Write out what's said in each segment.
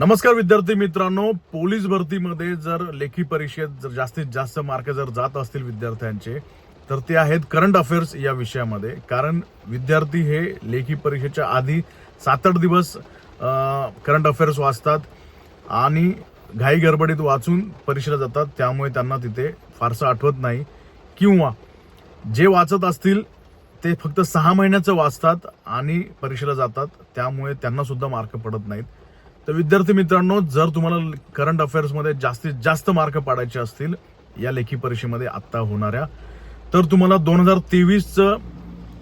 नमस्कार विद्यार्थी मित्रांनो पोलीस भरतीमध्ये जर लेखी परीक्षेत जर जास्तीत जास्त मार्क जर जात असतील विद्यार्थ्यांचे तर ते आहेत करंट अफेअर्स या विषयामध्ये. कारण विद्यार्थी हे लेखी परीक्षेच्या आधी सात आठ दिवस करंट अफेअर्स वाचतात आणि घाई गडबडीत वाचून परीक्षेला जातात. त्यामुळे त्यांना तिथे फारसं आठवत नाही. किंवा जे वाचत असतील ते फक्त सहा महिन्याचं वाचतात आणि परीक्षेला जातात. त्यामुळे त्यांना सुद्धा मार्क पडत नाहीत. तर विद्यार्थी मित्रांनो जर तुम्हाला करंट अफेअर्समध्ये जास्तीत जास्त मार्क पाडायचे असतील या लेखी परीक्षेमध्ये आत्ता होणाऱ्या तर तुम्हाला दोन हजार तेवीसचं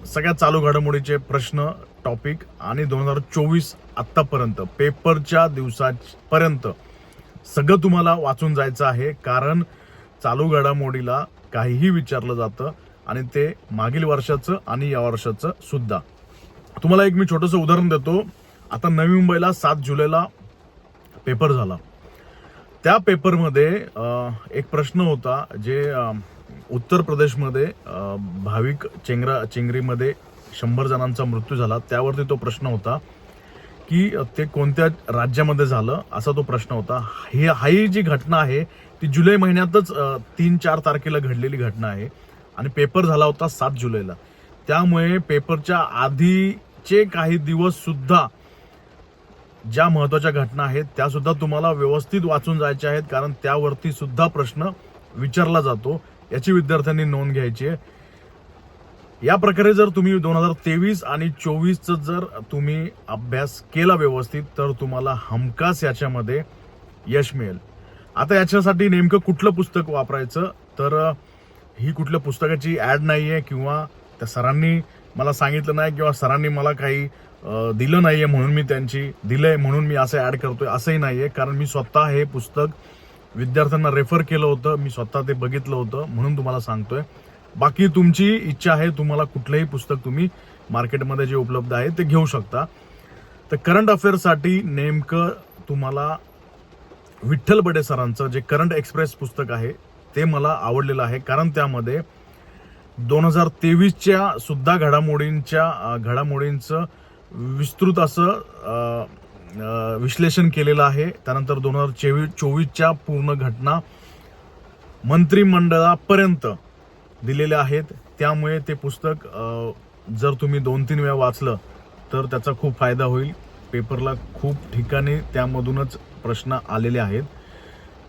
सगळ्या चालू घडामोडीचे प्रश्न टॉपिक आणि दोन हजार चोवीस आत्तापर्यंत पेपरच्या दिवसापर्यंत सगळं तुम्हाला वाचून जायचं आहे. कारण चालू घडामोडीला काहीही विचारलं जातं आणि ते मागील वर्षाचं आणि या वर्षाचं सुद्धा. तुम्हाला एक मी छोटंसं उदाहरण देतो. आता नवी मुंबईला सात जुलैला पेपर झाला. त्या पेपरमध्ये एक प्रश्न होता जे उत्तर प्रदेशमध्ये भाविक चेंगरा चेंगरीमध्ये शंभर जणांचा मृत्यू झाला. त्यावरती तो प्रश्न होता की ते कोणत्या राज्यामध्ये झालं असा तो प्रश्न होता. ही ही जी घटना आहे ती जुलै महिन्यातच तीन चार तारखेला घडलेली घटना आहे आणि पेपर झाला होता सात जुलैला. त्यामुळे पेपरच्या आधीचे काही दिवससुद्धा ज्या महत्त्वाच्या घटना आहेत त्या सुद्धा तुम्हाला व्यवस्थित वाचून जायच्या आहेत कारण त्यावरती सुद्धा प्रश्न विचारला जातो. याची विद्यार्थ्यांनी नोंद घ्यायची आहे. या प्रकारे जर तुम्ही दोन हजार तेवीस आणि चोवीसचं जर तुम्ही अभ्यास केला व्यवस्थित तर तुम्हाला हमखास याच्यामध्ये यश मिळेल. आता याच्यासाठी नेमकं कुठलं पुस्तक वापरायचं? तर ही कुठल्या पुस्तकाची ॲड नाही आहे किंवा त्या सरांनी मला सांगितलं नाही किंवा सरांनी मला काही दिलं नाही आहे म्हणून मी त्यांची दिलंय म्हणून मी असं ऍड करतोय असंही नाही आहे कारण मी स्वतः हे पुस्तक विद्यार्थ्यांना रेफर केलं होतं मी स्वतः ते बघितलं होतं म्हणून तुम्हाला सांगतोय. बाकी तुमची इच्छा आहे तुम्हाला कुठलंही पुस्तक तुम्ही मार्केटमध्ये जे उपलब्ध आहे ते घेऊ शकता. तर करंट अफेअर्ससाठी नेमकं तुम्हाला विठ्ठल बडे सरांचं जे करंट एक्सप्रेस पुस्तक आहे ते मला आवडलेलं आहे. कारण त्यामध्ये दोन हजार तेवीसच्या सुद्धा घडामोडींच्या घडामोडींचं विस्तृत असं विश्लेषण केलेलं आहे. त्यानंतर दोन हजार चोवीस चोवीसच्या पूर्ण घटना मंत्रिमंडळापर्यंत दिलेल्या आहेत. त्यामुळे ते पुस्तक जर तुम्ही दोन तीन वेळा वाचलं तर त्याचा खूप फायदा होईल. पेपरला खूप ठिकाणी त्यामधूनच प्रश्न आलेले आहेत.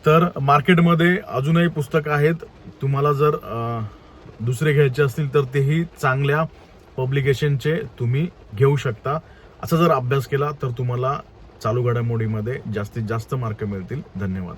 तर मार्केटमध्ये अजूनही पुस्तक आहेत. तुम्हाला जर दुसरे घ्यायचे असतील तर तेही चांगल्या पब्लिकेशनचे तुम्ही घेऊ शकता. असा जर अभ्यास केला तर तुम्हाला चालू घडामोडीमध्ये जास्तीत जास्त मार्क मिळतील. धन्यवाद.